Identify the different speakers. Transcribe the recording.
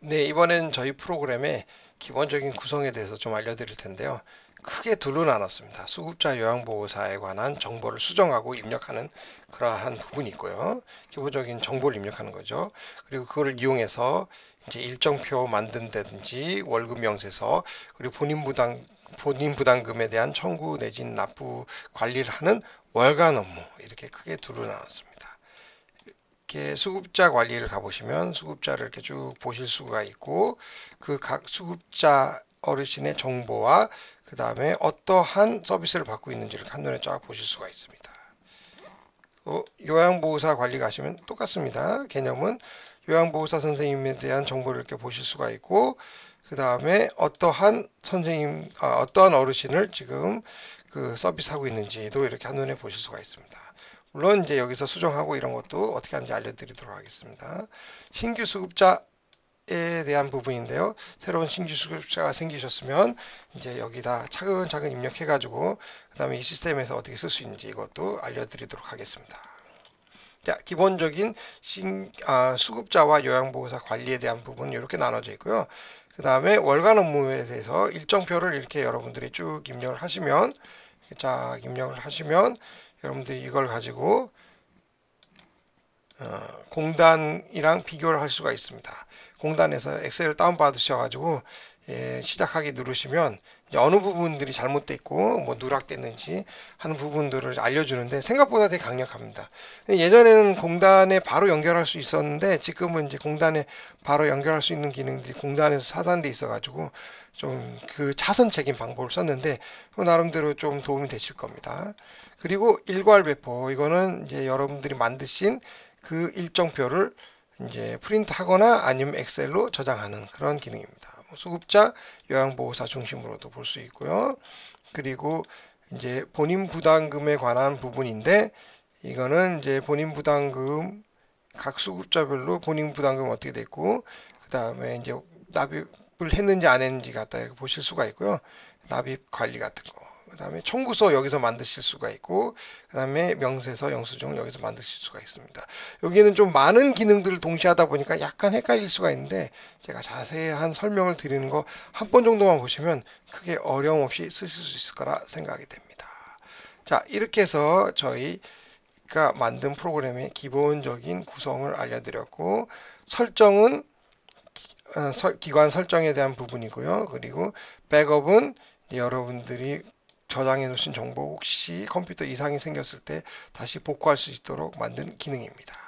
Speaker 1: 네, 이번엔 저희 프로그램의 기본적인 구성에 대해서 좀 알려드릴 텐데요. 크게 둘로 나눴습니다. 수급자 요양보호사에 관한 정보를 수정하고 입력하는 그러한 부분이 있고요. 기본적인 정보를 입력하는 거죠. 그리고 그걸 이용해서 이제 일정표 만든다든지 월급 명세서 그리고 본인 부담 본인 부담금에 대한 청구 내지 납부 관리를 하는 월간 업무 이렇게 크게 둘로 나눴습니다. 이렇게 수급자 관리를 가보시면 수급자를 이렇게 쭉 보실 수가 있고 그 각 수급자 어르신의 정보와 그 다음에 어떠한 서비스를 받고 있는지를 한눈에 쫙 보실 수가 있습니다. 또 요양보호사 관리 가시면 똑같습니다. 개념은 요양보호사 선생님에 대한 정보를 이렇게 보실 수가 있고 그 다음에 어떠한 선생님, 아, 어떠한 어르신을 지금 그 서비스하고 있는지도 이렇게 한눈에 보실 수가 있습니다. 물론 이제 여기서 수정하고 이런 것도 어떻게 하는지 알려드리도록 하겠습니다. 신규 수급자 에 대한 부분인데요. 새로운 신규 수급자가 생기셨으면 이제 여기다 차근차근 입력해 가지고 그 다음에 이 시스템에서 어떻게 쓸 수 있는지 이것도 알려드리도록 하겠습니다. 자, 기본적인 신, 아, 수급자와 요양보호사 관리에 대한 부분 이렇게 나눠져 있고요. 그 다음에 월간 업무에 대해서 일정표를 이렇게 여러분들이 쭉 입력을 하시면 자 입력을 하시면 여러분들이 이걸 가지고 어, 공단이랑 비교를 할 수가 있습니다. 공단에서 엑셀을 다운받으셔가지고 예, 시작하기 누르시면 어느 부분들이 잘못되어 있고 뭐 누락됐는지 하는 부분들을 알려주는데 생각보다 되게 강력합니다. 예전에는 공단에 바로 연결할 수 있었는데 지금은 이제 공단에 바로 연결할 수 있는 기능들이 공단에서 사단돼 있어가지고 좀 그 차선책인 방법을 썼는데 그 나름대로 좀 도움이 되실 겁니다. 그리고 일괄 배포 이거는 이제 여러분들이 만드신 그 일정표를 이제 프린트하거나 아니면 엑셀로 저장하는 그런 기능입니다. 수급자 요양보호사 중심으로도 볼 수 있고요. 그리고 이제 본인 부담금에 관한 부분인데 이거는 이제 본인 부담금 각 수급자별로 본인 부담금 어떻게 됐고 그 다음에 이제 납입을 했는지 안 했는지 갖다 이렇게 보실 수가 있고요. 납입 관리 같은 거. 그 다음에 청구서 여기서 만드실 수가 있고 그 다음에 명세서 영수증을 여기서 만드실 수가 있습니다. 여기는 좀 많은 기능들을 동시에 하다 보니까 약간 헷갈릴 수가 있는데 제가 자세한 설명을 드리는 거 한 번 정도만 보시면 크게 어려움 없이 쓰실 수 있을 거라 생각이 됩니다. 자 이렇게 해서 저희 가 만든 프로그램의 기본적인 구성을 알려드렸고 설정은 어, 기관 설정에 대한 부분이고요. 그리고 백업은 여러분들이 저장해 놓으신 정보 혹시 컴퓨터 이상이 생겼을 때 다시 복구할 수 있도록 만든 기능입니다.